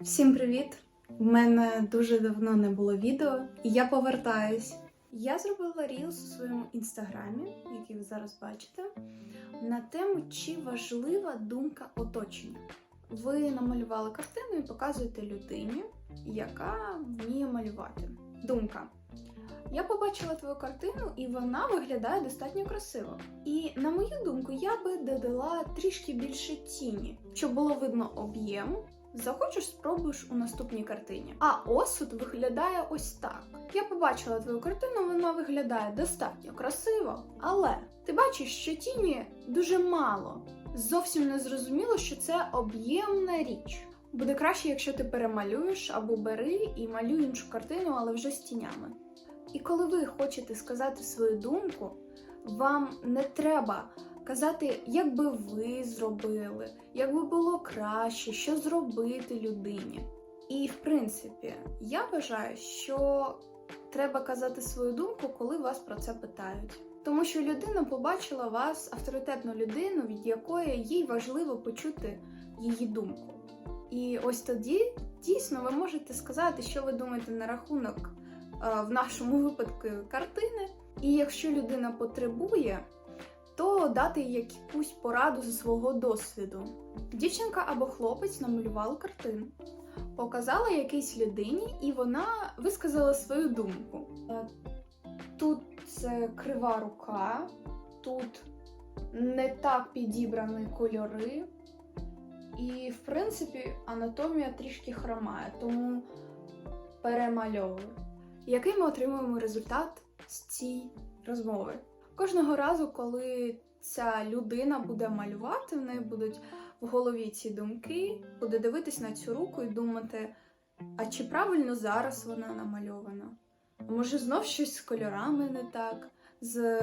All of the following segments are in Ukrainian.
Всім привіт! В мене дуже давно не було відео, і я повертаюсь. Я зробила рілс у своєму інстаграмі, який ви зараз бачите, на тему, чи важлива думка оточення. Ви намалювали картину і показуєте людині, яка вміє малювати. Думка. Я побачила твою картину, і вона виглядає достатньо красиво. І на мою думку, я би додала трішки більше тіні, щоб було видно об'єм. Захочеш, спробуєш у наступній картині. А осуд виглядає ось так. Я побачила твою картину, вона виглядає достатньо красиво, але ти бачиш, що тіні дуже мало. Зовсім не зрозуміло, що це об'ємна річ. Буде краще, якщо ти перемалюєш або бери і малюй іншу картину, але вже з тінями. І коли ви хочете сказати свою думку, вам не треба казати, як би ви зробили, як би було краще, що зробити людині. І в принципі, я вважаю, що треба казати свою думку, коли вас про це питають. Тому що людина побачила вас, авторитетну людину, від якої їй важливо почути її думку. І ось тоді дійсно ви можете сказати, що ви думаєте на рахунок е, в нашому випадку картини. І якщо людина потребує, то дати якусь пораду зі свого досвіду. Дівчинка або хлопець намалювали картину, показала якійсь людині, і вона висказала свою думку. Е, Тут це крива рука, тут не так підібрані кольори, і, в принципі, анатомія трішки хромає, тому перемальовую. Який ми отримуємо результат з цієї розмови? Кожного разу, коли ця людина буде малювати, в неї будуть в голові ці думки, буде дивитись на цю руку і думати, а чи правильно зараз вона намальована? Може знов щось з кольорами не так, з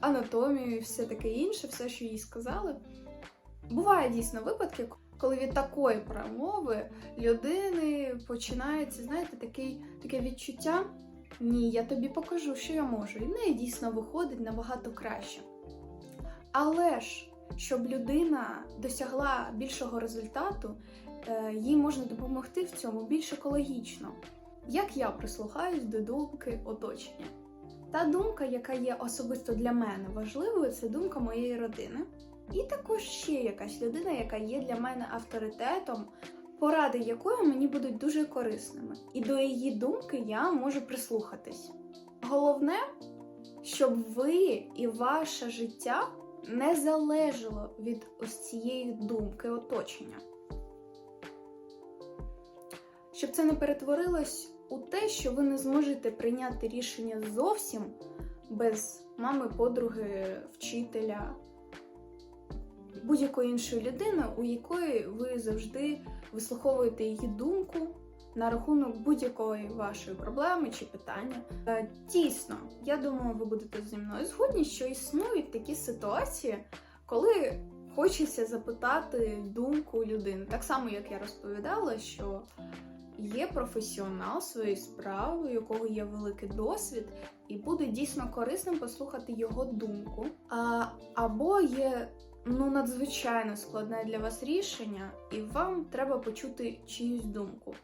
анатомією і все таке інше, все, що їй сказали. Буває дійсно випадки, коли від такої промови людини починається, знаєте, такий, таке відчуття. Ні, я тобі покажу, що я можу. І в неї дійсно виходить набагато краще. Але ж, щоб людина досягла більшого результату, е, їй можна допомогти в цьому більш екологічно. Як я прислухаюсь до думки оточення? Та думка, яка є особисто для мене важливою, це думка моєї родини. І також ще якась людина, яка є для мене авторитетом, поради якої мені будуть дуже корисними. І до її думки я можу прислухатись. Головне, щоб ви і ваше життя не залежало від ось цієї думки оточення. Щоб це не перетворилось у те, що ви не зможете прийняти рішення зовсім без мами, подруги, вчителя, будь-якої іншої людини, у якої ви завжди вислуховуєте її думку на рахунок будь-якої вашої проблеми чи питання. Е, Дійсно, я думаю, ви будете зі мною згодні, що існують такі ситуації, коли хочеться запитати думку людини. Так само, як я розповідала, що є професіонал своєї справи, у якого є великий досвід, і буде дійсно корисним послухати його думку. А, або є ну надзвичайно складне для вас рішення, і вам треба почути чиюсь думку.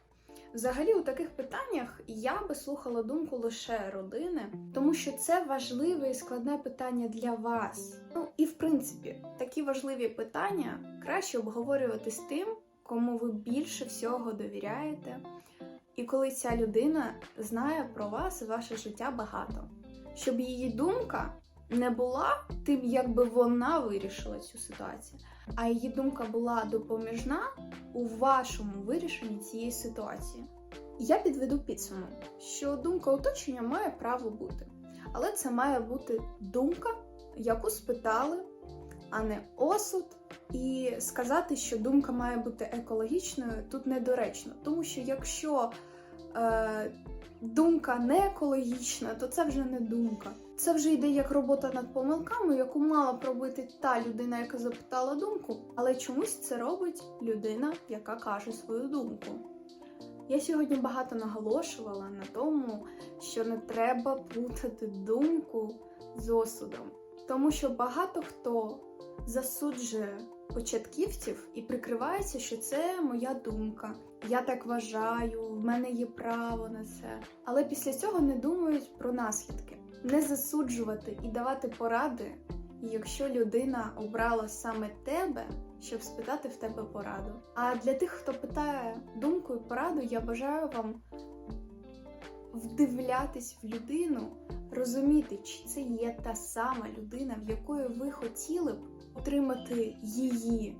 Взагалі, у таких питаннях я би слухала думку лише родини, тому що це важливе і складне питання для вас. Ну і в принципі, такі важливі питання краще обговорювати з тим, кому ви більше всього довіряєте, і коли ця людина знає про вас і ваше життя багато, щоб її думка не була тим, якби вона вирішила цю ситуацію, а її думка була допоміжна у вашому вирішенні цієї ситуації. Я підведу підсумок, що думка оточення має право бути, але це має бути думка, яку спитали, а не осуд. І сказати, що думка має бути екологічною, тут недоречно, тому що якщо е, думка не екологічна, то це вже не думка. Це вже йде як робота над помилками, яку мала б робити та людина, яка запитала думку, але чомусь це робить людина, яка каже свою думку. Я сьогодні багато наголошувала на тому, що не треба плутати думку з осудом. Тому що багато хто засуджує початківців і прикривається, що це моя думка. Я так вважаю, в мене є право на це. Але після цього не думають про наслідки. Не засуджувати і давати поради, якщо людина обрала саме тебе, щоб спитати в тебе пораду. А для тих, хто питає думку і пораду, я бажаю вам вдивлятись в людину, розуміти, чи це є та сама людина, в якої ви хотіли б отримати її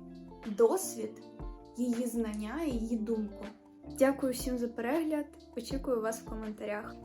досвід, її знання її думку. Дякую всім за перегляд. Очікую вас в коментарях.